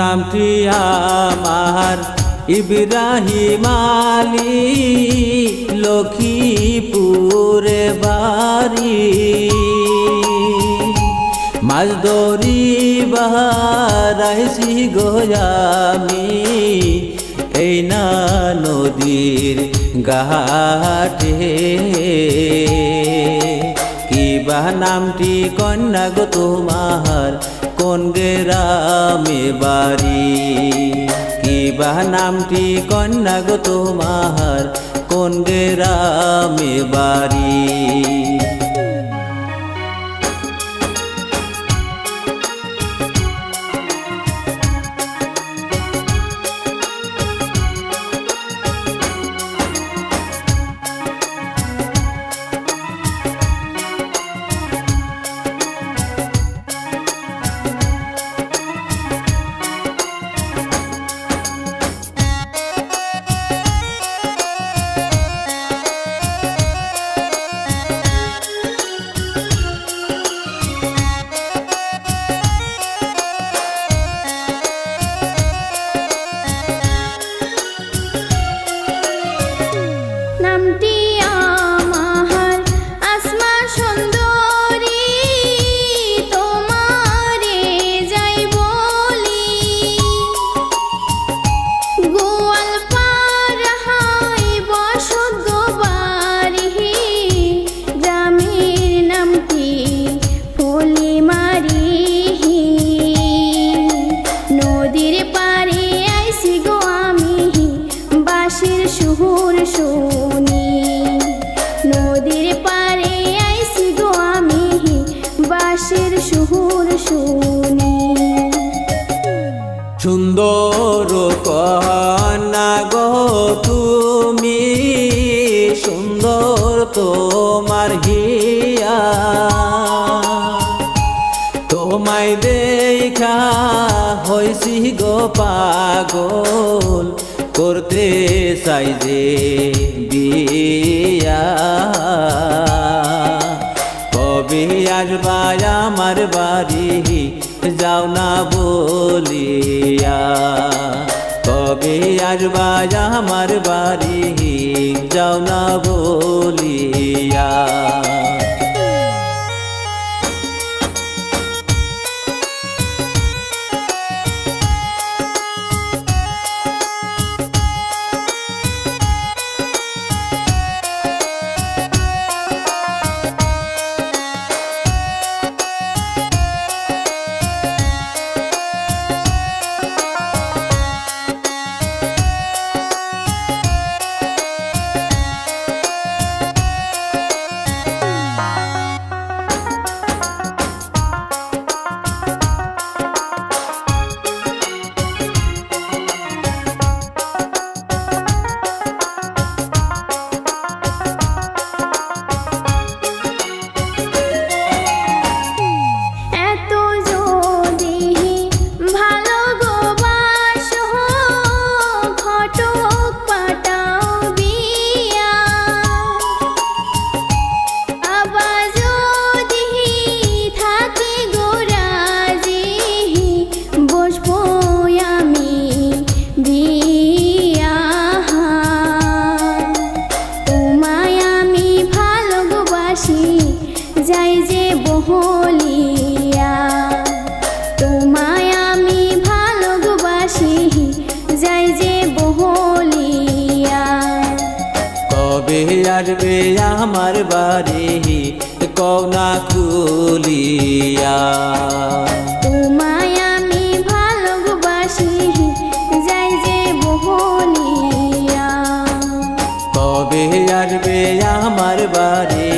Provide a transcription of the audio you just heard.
নামটি আমার। ইব্রাহিম আলী, লক্ষ্মীপুরে বাড়ি। মাছ ধরি বাহারাইছি গোয়ামি এই না নদীর ঘাটে। কিবা নামটি কন্যা গো তোমার কোন গ্রামে বাড়ি? কিবা নামটি কন্যা গো তোমার? কোন গ্রামে বাড়ি? সুন্দর কন্যা গো, তুমি সুন্দর তোমার হিয়া তোমায় দেখা হয়েছি গো পাগল, করতে চাই যে বিয়া। কবে আসবা আমার বাড়ি যাও না বলিয়া। কবে আসবা আমার বাড়ি যাও না বলিয়া। আমার বাড়ি কৌনা খুলিয়া। তোমায় আমি ভালোবাসি যাই যে বহলিয়া কবে আসবে আমার বাড়ি?